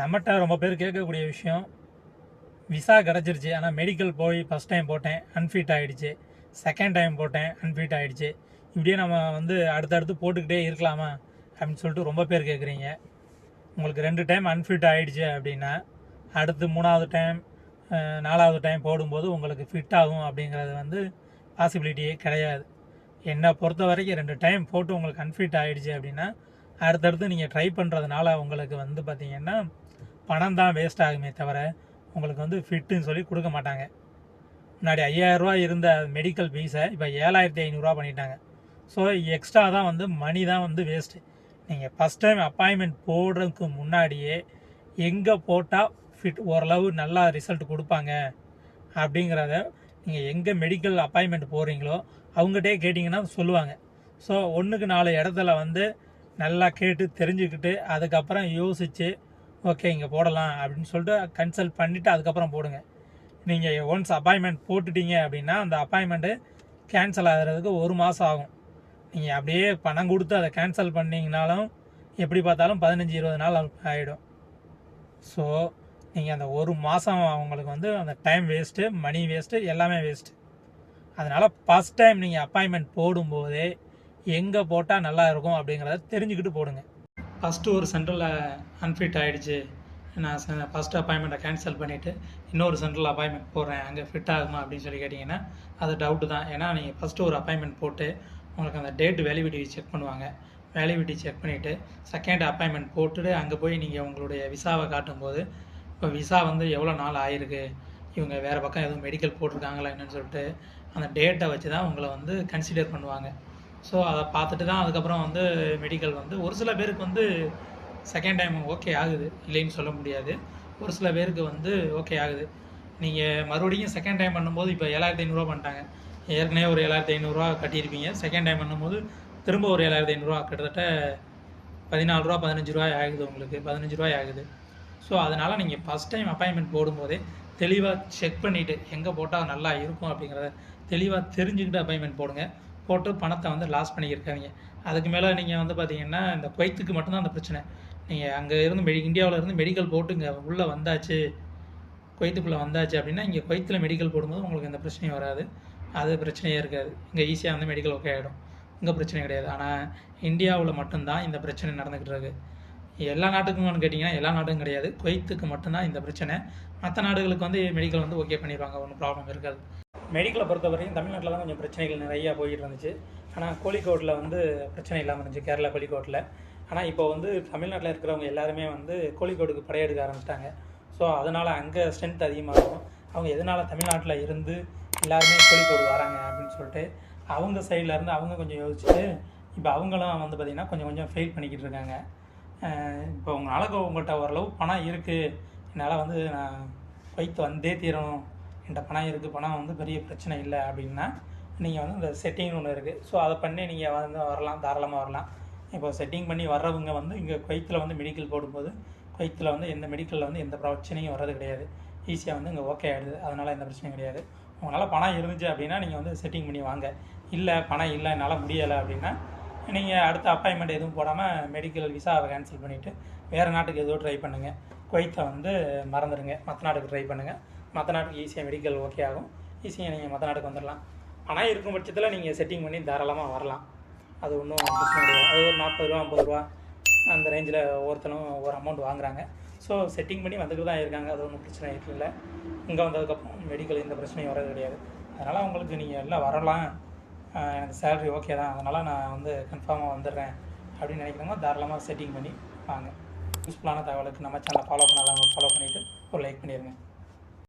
நம்மகிட்ட ரொம்ப பேர் கேட்கக்கூடிய விஷயம் விசா கிடச்சிருச்சு. ஆனால் மெடிக்கல் போய் ஃபஸ்ட் டைம் போட்டேன் அன்ஃபிட் ஆகிடுச்சு செகண்ட் டைம் போட்டேன் அன்ஃபிட் ஆகிடுச்சு இப்படியே நம்ம வந்து அடுத்தடுத்து போட்டுக்கிட்டே இருக்கலாமா அப்படின்னு சொல்லிட்டு ரொம்ப பேர் கேட்குறீங்க. உங்களுக்கு ரெண்டு டைம் அன்ஃபிட் ஆகிடுச்சு அப்படின்னா அடுத்து மூணாவது டைம் நாலாவது டைம் போடும்போது உங்களுக்கு ஃபிட் ஆகும் அப்படிங்கிறது வந்து பாசிபிலிட்டியே கிடையாது. என்னை பொறுத்த வரைக்கும் ரெண்டு டைம் போட்டு உங்களுக்கு அன்ஃபிட் ஆகிடுச்சு அப்படின்னா அடுத்தடுத்து நீங்கள் ட்ரை பண்ணுறதுனால உங்களுக்கு வந்து பார்த்திங்கன்னா பணம் தான் வேஸ்ட் ஆகுமே தவிர உங்களுக்கு வந்து ஃபிட்டுன்னு சொல்லி கொடுக்க மாட்டாங்க. முன்னாடி ஐயாயிரரூவா இருந்த மெடிக்கல் ஃபீஸை இப்போ ஏழாயிரத்தி ஐநூறுரூவா பண்ணிட்டாங்க. ஸோ எக்ஸ்ட்ரா தான் வந்து மணி தான் வந்து வேஸ்ட்டு நீங்கள் ஃபஸ்ட் டைம் அப்பாயின்மெண்ட் போடுறதுக்கு முன்னாடியே எங்கே போட்டால் ஃபிட் ஓரளவு நல்லா ரிசல்ட் கொடுப்பாங்க? அப்படிங்கிறத நீங்கள் எங்கே மெடிக்கல் அப்பாயின்மெண்ட் போகிறீங்களோ அவங்ககிட்டே கேட்டிங்கன்னா சொல்லுவாங்க. ஸோ ஒன்றுக்கு நாலு இடத்துல வந்து நல்லா கேட்டு தெரிஞ்சுக்கிட்டு அதுக்கப்புறம் யோசித்து ஓகே இங்கே போடலாம் அப்படின்னு சொல்லிட்டு கன்சல்ட் பண்ணிவிட்டு அதுக்கப்புறம் போடுங்க. நீங்கள் ஒன்ஸ் அப்பாயின்மெண்ட் போட்டுட்டீங்க அப்படின்னா அந்த அப்பாயின்மெண்ட்டு கேன்சல் ஆகிறதுக்கு ஒரு மாதம் ஆகும். நீங்கள் அப்படியே பணம் கொடுத்து அதை கேன்சல் பண்ணிங்கனாலும் எப்படி பார்த்தாலும் பதினஞ்சு இருபது நாள் ஆகிடும் ஸோ நீங்கள் அந்த ஒரு மாதம் அவங்களுக்கு வந்து அந்த டைம் வேஸ்ட்டு மணி வேஸ்ட்டு எல்லாமே வேஸ்ட்டு அதனால் ஃபஸ்ட் டைம் நீங்கள் அப்பாயின்மெண்ட் போடும்போதே எங்கே போட்டால் நல்லா இருக்கும் அப்படிங்கிறத தெரிஞ்சுக்கிட்டு போடுங்க. ஃபஸ்ட்டு ஒரு சென்டரில் அன்ஃபிட் ஆகிடுச்சு நான் ஃபஸ்ட் அப்பாயின்மெண்ட்டை கேன்சல் பண்ணிவிட்டு இன்னொரு சென்ட்ரல் அப்பாயின்மெண்ட் போடுறேன். அங்கே ஃபிட் ஆகுமா அப்படின்னு சொல்லி கேட்டிங்கன்னா அது டவுட்டு தான். ஏன்னா நீங்கள் ஃபஸ்ட்டு ஒரு அப்பாயின்மெண்ட் போட்டு உங்களுக்கு அந்த டேட் வேலிவிட்டி செக் பண்ணுவாங்க. வேலிவிட்டி செக் பண்ணிவிட்டு செகண்ட் அப்பாயின்மெண்ட் போட்டுட்டு அங்கே போய் நீங்கள் உங்களுடைய விசாவை காட்டும்போது இப்போ விசா வந்து எவ்வளோ நாள் ஆயிருக்கு? இவங்க வேறு பக்கம் எதுவும் மெடிக்கல் போட்டிருக்காங்களா என்னன்னு சொல்லிட்டு அந்த டேட்டை வச்சு தான் உங்களை வந்து கன்சிடர் பண்ணுவாங்க. ஸோ அதை பார்த்துட்டு தான் அதுக்கப்புறம் வந்து மெடிக்கல் வந்து ஒரு சில பேருக்கு வந்து செகண்ட் டைம் ஓகே ஆகுது இல்லைன்னு சொல்ல முடியாது. ஒரு சில பேருக்கு வந்து ஓகே ஆகுது. நீங்கள் மறுபடியும் செகண்ட் டைம் பண்ணும்போது இப்போ ஏழாயிரத்தி ஐநூறுரூவா பண்ணிட்டாங்க. ஏற்கனவே ஒரு ஏழாயிரத்தி ஐநூறுரூவா கட்டியிருப்பீங்க. செகண்ட் டைம் பண்ணும்போது திரும்ப ஒரு ஏழாயிரத்தி ஐநூறுரூவா கிட்டத்தட்ட பதினாலு ரூபா பதினஞ்சு ரூபாய் ஆகுது உங்களுக்கு. பதினஞ்சு ரூபாய் ஆகுது. ஸோ அதனால் நீங்கள் ஃபஸ்ட் டைம் அப்பாயின்மெண்ட் போடும்போதே தெளிவாக செக் பண்ணிவிட்டு எங்கே போட்டால் நல்லா இருக்கும் அப்படிங்கிறத தெளிவாக தெரிஞ்சுக்கிட்டு அப்பாயின்மெண்ட் போடுங்க. போட்டு பணத்தை வந்து லாஸ் பண்ணியிருக்காங்க அதுக்கு மேலே நீங்கள் வந்து பார்த்தீங்கன்னா இந்த குவைத்துக்கு மட்டும்தான் அந்த பிரச்சனை. நீங்கள் அங்கே இருந்து மெடி இந்தியாவில் இருந்து மெடிக்கல் போட்டு இங்கே உள்ளே வந்தாச்சு குவைத்துக்குள்ளே வந்தாச்சு அப்படின்னா இங்கே குவைத்தில் மெடிக்கல் போடும்போது உங்களுக்கு எந்த பிரச்சனையும் வராது. அது பிரச்சனையே இருக்காது. இங்கே ஈஸியாக வந்து மெடிக்கல் ஓகே ஆகிடும் இங்கே பிரச்சனை கிடையாது. ஆனால் இந்தியாவில் மட்டும்தான் இந்த பிரச்சனை நடந்துக்கிட்டு இருக்குது எல்லா நாட்டுக்குமான்னு கேட்டிங்கன்னா எல்லா நாட்டுக்கும் கிடையாது. குவைத்துக்கு மட்டும்தான் இந்த பிரச்சனை. மற்ற நாடுகளுக்கு வந்து மெடிக்கல் வந்து ஓகே பண்ணிடுவாங்க ஒன்றும் ப்ராப்ளம் இருக்காது. மெடிக்கலை பொறுத்தவரையும் தமிழ்நாட்டில் தான் கொஞ்சம் பிரச்சனைகள் நிறையா போயிட்டு இருந்துச்சு. ஆனால் கோழிக்கோட்டில் வந்து பிரச்சனை இல்லாமல் இருந்துச்சு கேரளா கோழிக்கோட்டில். ஆனால் இப்போ வந்து தமிழ்நாட்டில் இருக்கிறவங்க எல்லாருமே வந்து கோழிக்கோடுக்கு படையெடுக்க ஆரம்பிச்சிட்டாங்க. ஸோ அதனால் அங்கே ஸ்ட்ரென்த் அதிகமாகும். அவங்க எதனால் தமிழ்நாட்டில் இருந்து எல்லாருமே கோழிக்கோடு வராங்க அப்படின்னு சொல்லிட்டு அவங்க சைடில் இருந்து அவங்க கொஞ்சம் யோசிச்சுட்டு இப்போ அவங்களாம் வந்து பார்த்திங்கன்னா கொஞ்சம் கொஞ்சம் ஃபெயில் பண்ணிக்கிட்டு இருக்காங்க. இப்போ உங்களால் உங்கள்கிட்ட ஓரளவு பணம் இருக்குது என்னால் வந்து நான் வைத்து வந்தே தீரணும். என்கிட்ட பணம் இருக்குது பணம் வந்து பெரிய பிரச்சனை இல்லை அப்படின்னா நீங்கள் வந்து இந்த செட்டிங்னு ஒன்று இருக்குது ஸோ அதை பண்ணி நீங்கள் வந்து வரலாம் தாராளமாக வரலாம். இப்போ செட்டிங் பண்ணி வர்றவங்க வந்து இங்கே குவைத்தில் வந்து மெடிக்கல் போடும்போது குவைத்தில் வந்து எந்த மெடிக்கலில் வந்து எந்த பிரச்சனையும் வர்றது கிடையாது. ஈஸியாக வந்து இங்கே ஓகே ஆகிடுது அதனால் எந்த பிரச்சனையும் கிடையாது. உங்களால் பணம் இருந்துச்சு அப்படின்னா நீங்கள் வந்து செட்டிங் பண்ணி வாங்க. இல்லை பணம் இல்லை என்னால் முடியலை அப்படின்னா நீங்கள் அடுத்த அப்பாயின்மெண்ட் எதுவும் போடாமல் மெடிக்கல் விசாவை கேன்சல் பண்ணிவிட்டு வேறு நாட்டுக்கு எதுவும் ட்ரை பண்ணுங்கள் குவைத்தை வந்து மறந்துடுங்க மற்ற நாட்டுக்கு ட்ரை பண்ணுங்கள் மற்ற நாட்டுக்கு ஈஸியாக மெடிக்கல் ஓகே ஆகும். ஈஸியாக நீங்கள் மற்ற நாட்டுக்கு வந்துடலாம் ஆனால் இருக்கும் பட்சத்தில் நீங்கள் செட்டிங் பண்ணி தாராளமாக வரலாம். அது ஒன்றும் பிரச்சனை கிடையாது. அது ஒரு நாற்பது ரூபா ஐம்பது ரூபா அந்த ரேஞ்சில் ஒவ்வொருத்தரும் ஒவ்வொரு அமௌண்ட் வாங்குறாங்க. ஸோ செட்டிங் பண்ணி வந்துட்டு தான் இருக்காங்க. அது ஒன்றும் பிரச்சனை இல்லை. இங்கே வந்ததுக்கப்புறம் மெடிக்கல் எந்த பிரச்சனையும் வர்றது கிடையாது. அதனால் உங்களுக்கு நீங்கள் எல்லாம் வரலாம். எனக்கு சேலரி ஓகே தான். அதனால் நான் வந்து கன்ஃபார்மாக வந்துடுறேன் அப்படின்னு நினைக்கிறவங்க தாராளமாக செட்டிங் பண்ணி வாங்க. யூஸ்ஃபுல்லான தகவலுக்கு நம்ம சேனலை ஃபாலோ பண்ணாதவங்க ஃபாலோ பண்ணிவிட்டு ஒரு லைக் பண்ணிடுங்க